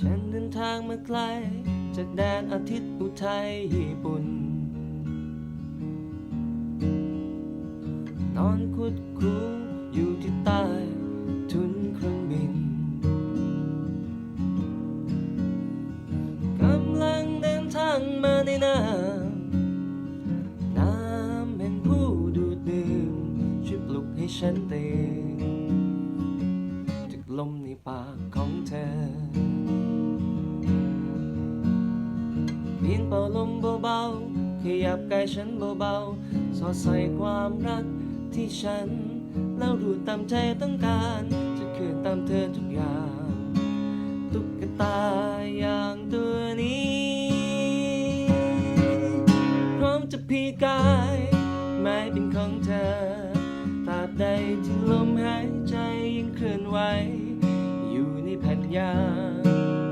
ฉันเดินทางมาไกล จากแดนอาทิตย์อุทัยญี่ปุ่น นอนคุดคูอยู่ที่ใต้ทุนเครื่องบินกำลังเดินทางมาในน้ำน้ำเป็นผู้ดูดดื่มช่วยปลุกให้ฉันตื่นจากลมในปากของเธอ พียงเป่าลมเบาๆขยับกายฉันเบาๆสอดใส่ความรักที่ฉันแล้วรู้ตามใจต้องการจะเคลื่อนตามเธอทุกอย่างตุ๊กตาอย่างตัวนี้ พร้อมจะพีกายไม่เป็นของเธอตราบใดที่ลมหายใจยังเคลื่อนไหวอยู่ในแผ่นยาง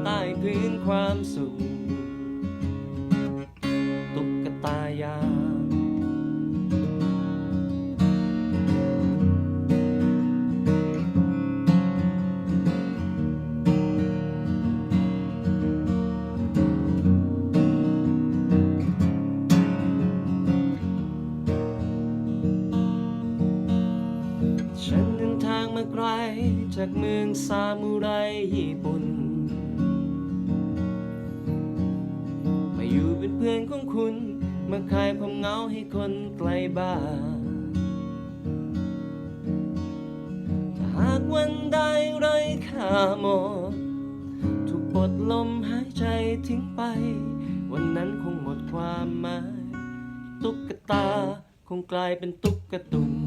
ใต้พื้นความสุข มาไกลจากเมืองซามูไรญี่ปุ่น มาอยู่เป็นเพื่อนของคุณ มาคลายความเหงาให้คนไกลบ้านถ้าหากวันใดไร้ค่าหมด ถูกปลดลมหายใจทิ้งไป วันนั้นคงหมดความหมาย ตุ๊กตาคงกลายเป็นตุ๊กตุ่น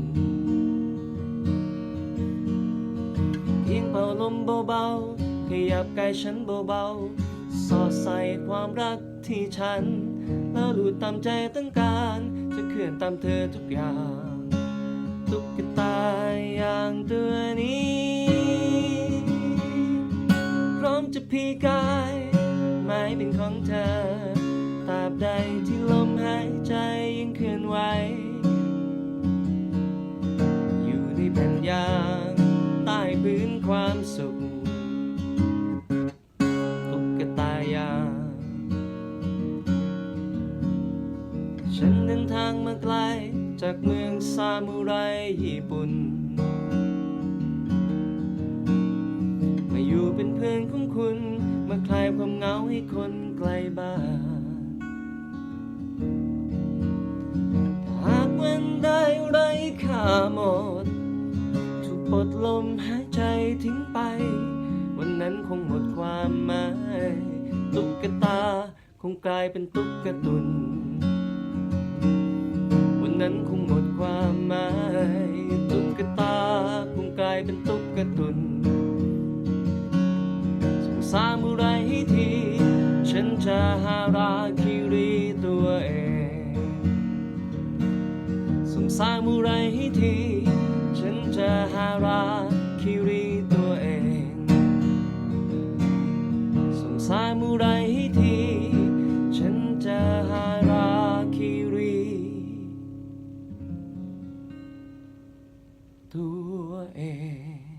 เพียงเป่าลมเบาๆขยับกายฉันเบาๆ สอดใส่ความรักที่ฉัน แล้วรู้ตามใจต้องการ จะเคลื่อนตามเธอทุกอย่างตุ๊กตาอย่างตัวนี้ พร้อมจะพีกายไม่เป็นของเธอตราบใดที่ลมหายใจยังเคลื่อนไหว ฉันเดินทางมาไกลจากเมืองซามูไรญี่ปุ่น มาอยู่เป็นเพื่อนของคุณ มาคลายความเหงาให้คนไกลบ้านหากวันใดไร้ค่าหมด ถูกปลดลมหายใจทิ้งไป วันนั้นคงหมดความหมาย ตุ๊กตาคงกลายเป็นตุ๊กตุน นั้นคงหมดความหมายตุ๊กตาคงกลายเป็นตุ๊กตุนสงสารเมื่อไรที่ฉันจะหาราคิรีตัวเองสงสารเมื่อไรที่ฉันจะหาราคิรี เอง